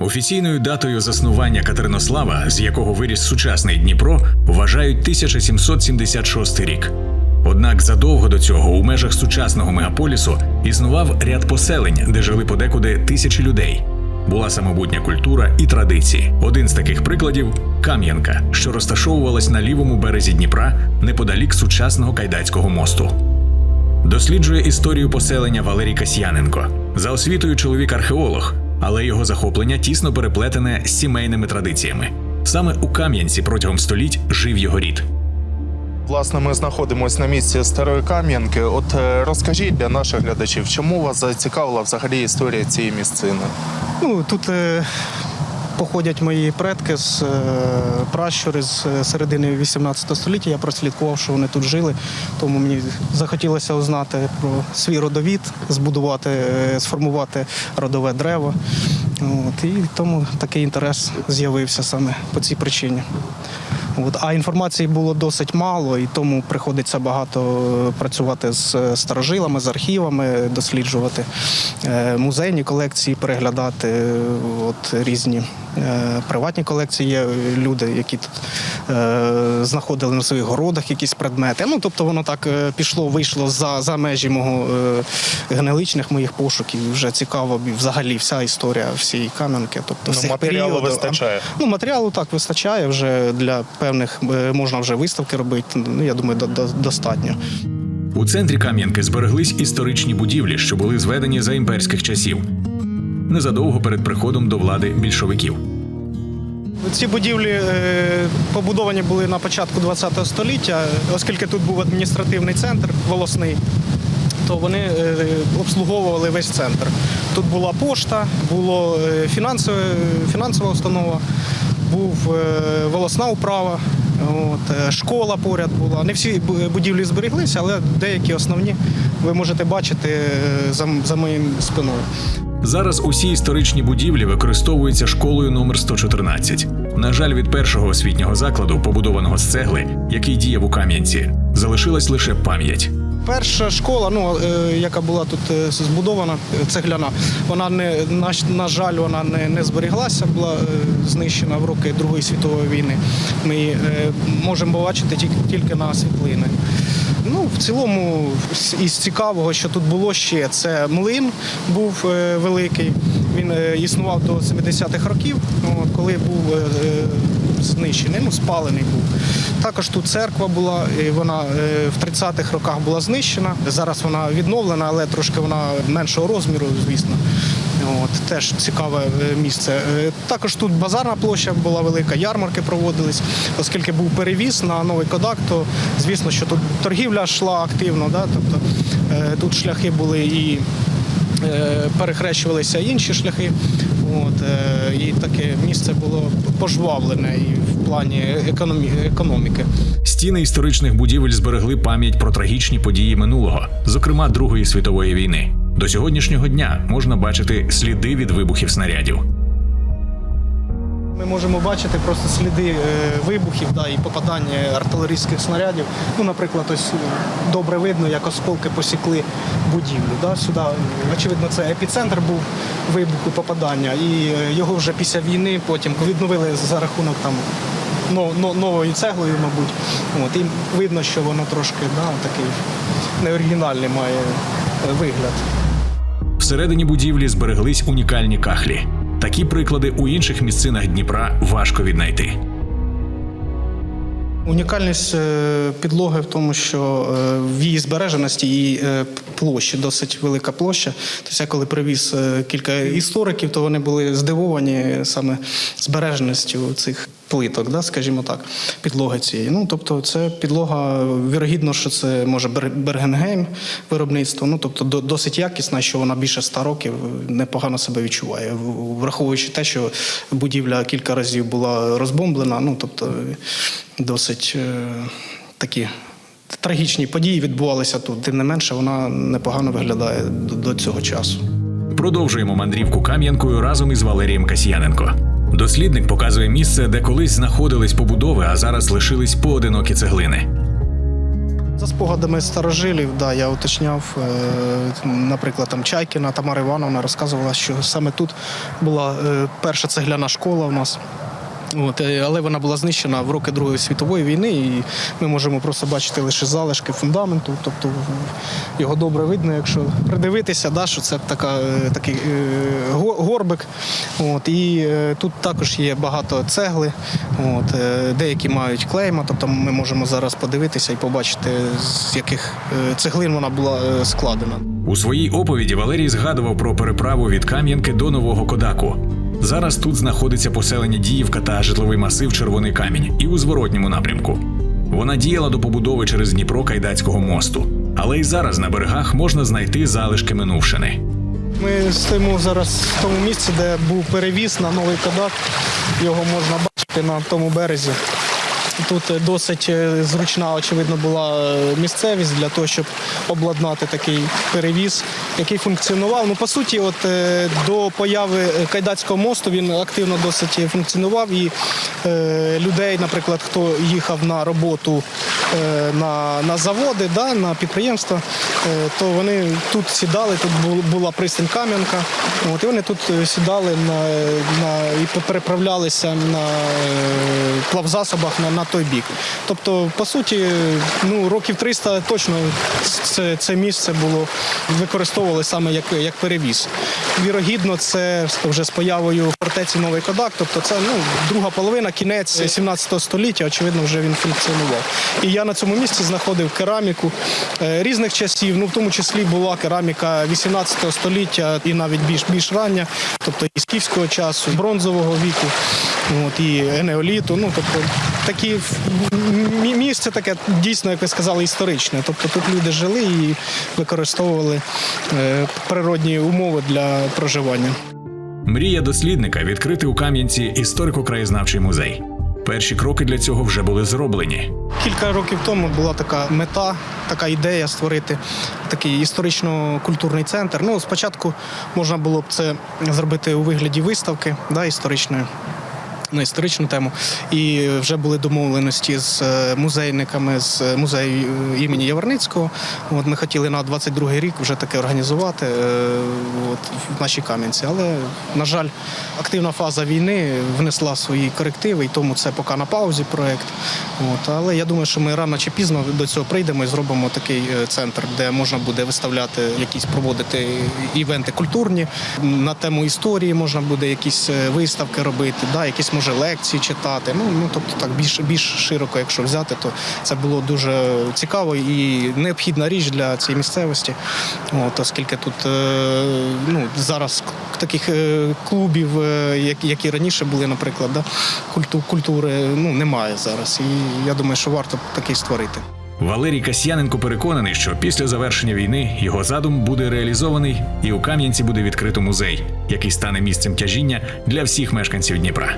Офіційною датою заснування Катеринослава, з якого виріс сучасний Дніпро, вважають 1776 рік. Однак задовго до цього у межах сучасного мегаполісу існував ряд поселень, де жили подекуди тисячі людей. Була самобутня культура і традиції. Один з таких прикладів Кам'янка, що розташовувалась на лівому березі Дніпра неподалік сучасного кайдацького мосту. Досліджує історію поселення Валерій Касьяненко. За освітою чоловік археолог, але його захоплення тісно переплетене з сімейними традиціями. Саме у Кам'янці протягом століть жив його рід. Власне, ми знаходимося на місці старої Кам'янки. От е, розкажіть для наших глядачів, чому вас зацікавила взагалі історія цієї місцини? Ну, тут е, походять мої предки з е, пращури з е, середини 18 століття. Я прослідкував, що вони тут жили, тому мені захотілося узнати про свій родовід, збудувати, е, сформувати родове древо. От, і тому такий інтерес з'явився саме по цій причині. От, а інформації було досить мало, і тому приходиться багато працювати з старожилами, з архівами, досліджувати музейні колекції, переглядати от, різні приватні колекції. Є люди, які тут е, знаходили на своїх городах якісь предмети. Ну, тобто воно так е, пішло, вийшло за, за межі мого е, генеличних моїх пошуків. Вже цікаво взагалі вся історія всієї кам'янки. Тобто Ну, матеріалу періодів. вистачає. Ну, матеріалу так вистачає вже для певних е, можна вже виставки робити. Ну, я думаю, до- до- достатньо. У центрі Кам'янки збереглись історичні будівлі, що були зведені за імперських часів, незадовго перед приходом до влади більшовиків. Ці будівлі е, побудовані були на початку ХХ століття, оскільки тут був адміністративний центр волосний. То вони е, обслуговували весь центр. Тут була пошта, було е, фінансова установа, був волосна управа, от, школа поряд була. Не всі будівлі зберіглися, але деякі основні ви можете бачити за моїм спиною. Зараз усі історичні будівлі використовуються школою номер 114. На жаль, від першого освітнього закладу, побудованого з цегли, який діяв у Кам'янці, залишилась лише пам'ять. Перша школа, ну е, яка була тут е, збудована, е, цегляна, вона не на, на жаль, вона не, не зберіглася, була знищена в роки Другої світової війни. Ми її можемо побачити тільки, тільки на світлини. Ну, в цілому, із цікавого, що тут було ще, це млин був великий. Він існував до 70-х років, от, коли був знищений, ну, спалений був. Також тут церква була, і вона е, в 30-х роках була знищена. Зараз вона відновлена, але трошки вона меншого розміру, звісно. От, теж цікаве е, місце. Е, Також тут базарна площа була велика, ярмарки проводились, оскільки був перевіз на новий кодак, то звісно, що тут торгівля йшла активно. Да? Тобто тут шляхи були і перехрещувалися інші шляхи. От, е, і таке місце було пожвавлене і в плані економі- економіки. Стіни історичних будівель зберегли пам'ять про трагічні події минулого, зокрема Другої світової війни. До сьогоднішнього дня можна бачити сліди від вибухів снарядів. Ми можемо бачити просто сліди е, вибухів да, і попадання артилерійських снарядів. Ну, наприклад, ось е, добре видно, як осколки посікли будівлю. Да, сюди, очевидно, це епіцентр був вибуху попадання, і е, його вже після війни потім відновили за рахунок там. но- но- Новою цеглою, мабуть. От, і видно, що воно трошки да, такий неоригінальний має вигляд. Всередині будівлі збереглись унікальні кахлі. Такі приклади у інших місцинах Дніпра важко віднайти. Унікальність е, підлоги в тому, що е, в її збереженості і е, площі досить велика площа. Тобто я коли привіз кілька істориків, то вони були здивовані саме збереженістю цих плиток, да, скажімо так, підлоги цієї. Ну тобто, це підлога, вірогідно, що це може Бер- Бергенгейм виробництво. Ну тобто досить якісна, що вона більше ста років непогано себе відчуває, враховуючи те, що будівля кілька разів була розбомблена. Ну тобто досить е, такі трагічні події відбувалися тут. Тим не менше, вона непогано виглядає до цього часу. Продовжуємо мандрівку Кам'янкою разом із Валерієм Касьяненко. Дослідник показує місце, де колись знаходились побудови, а зараз лишились поодинокі цеглини. За спогадами старожилів, да, я уточняв, е, наприклад, там Чайкіна Тамара Івановна розказувала, що саме тут була е, перша цегляна школа у нас. От, е, але вона була знищена в роки Другої світової війни, і ми можемо просто бачити лише залишки фундаменту. Тобто його добре видно, якщо придивитися, да, що це така, е, такий е, горбик. От, і тут також є багато цегли, от, деякі мають клейма, тобто ми можемо зараз подивитися і побачити, з яких цеглин вона була складена. У своїй оповіді Валерій згадував про переправу від Кам'янки до Нового Кодаку. Зараз тут знаходиться поселення Діївка та житловий масив Червоний камінь і у зворотньому напрямку. Вона діяла до побудови через Дніпро Кайдацького мосту, але й зараз на берегах можна знайти залишки минувшини. Ми стоїмо зараз в тому місці, де був перевіз на новий кадак. Його можна бачити на тому березі. Тут е, досить е, зручна, очевидно, була е, місцевість для того, щоб обладнати такий перевіз, який функціонував. Ну, по суті, от до появи Кайдацького мосту він активно досить функціонував. І е, людей, наприклад, хто їхав на роботу на, на заводи, да, на підприємства, е, то вони тут сідали, тут була пристань Кам'янка. От, і вони тут е, сідали на, на, і переправлялися на е, плавзасобах на, на той бік. Тобто, по суті, ну, років 300 точно це, це місце було використовували саме як, як перевіз. Вірогідно, це вже з появою фортеці Новий Кодак, тобто це ну, друга половина, кінець 17 століття, очевидно, вже він функціонував. І я на цьому місці знаходив кераміку е, різних часів, ну в тому числі була кераміка 18 століття і навіть більш більш рання, тобто і скіфського часу, бронзового віку, от, і енеоліту. Ну тобто такі місце таке дійсно, як ви сказали, історичне. Тобто тут люди жили і використовували е, природні умови для проживання. Мрія дослідника відкрити у Кам'янці історико-краєзнавчий музей. Перші кроки для цього вже були зроблені. Кілька років тому була така мета, така ідея створити такий історично-культурний центр. Ну, спочатку можна було б це зробити у вигляді виставки да, історичної. На історичну тему, і вже були домовленості з е, музейниками з е, музею е, імені Яворницького. От ми хотіли на 22-й рік вже таке організувати от, в нашій Кам'янці. Але, на жаль, активна фаза війни внесла свої корективи, і тому це поки на паузі проект. От, але я думаю, що ми рано чи пізно до цього прийдемо і зробимо такий центр, де можна буде виставляти якісь проводити івенти культурні на тему історії, можна буде якісь виставки робити, да, якісь може лекції читати. Ну, ну тобто так більш більш широко, якщо взяти, то це було дуже цікаво і необхідна річ для цієї місцевості. От, оскільки тут е, ну, зараз таких е, клубів, е, які, які раніше були, наприклад, да, культу, культури, ну немає зараз. І я думаю, що варто такий створити. Валерій Касьяненко переконаний, що після завершення війни його задум буде реалізований, і у Кам'янці буде відкрито музей, який стане місцем тяжіння для всіх мешканців Дніпра.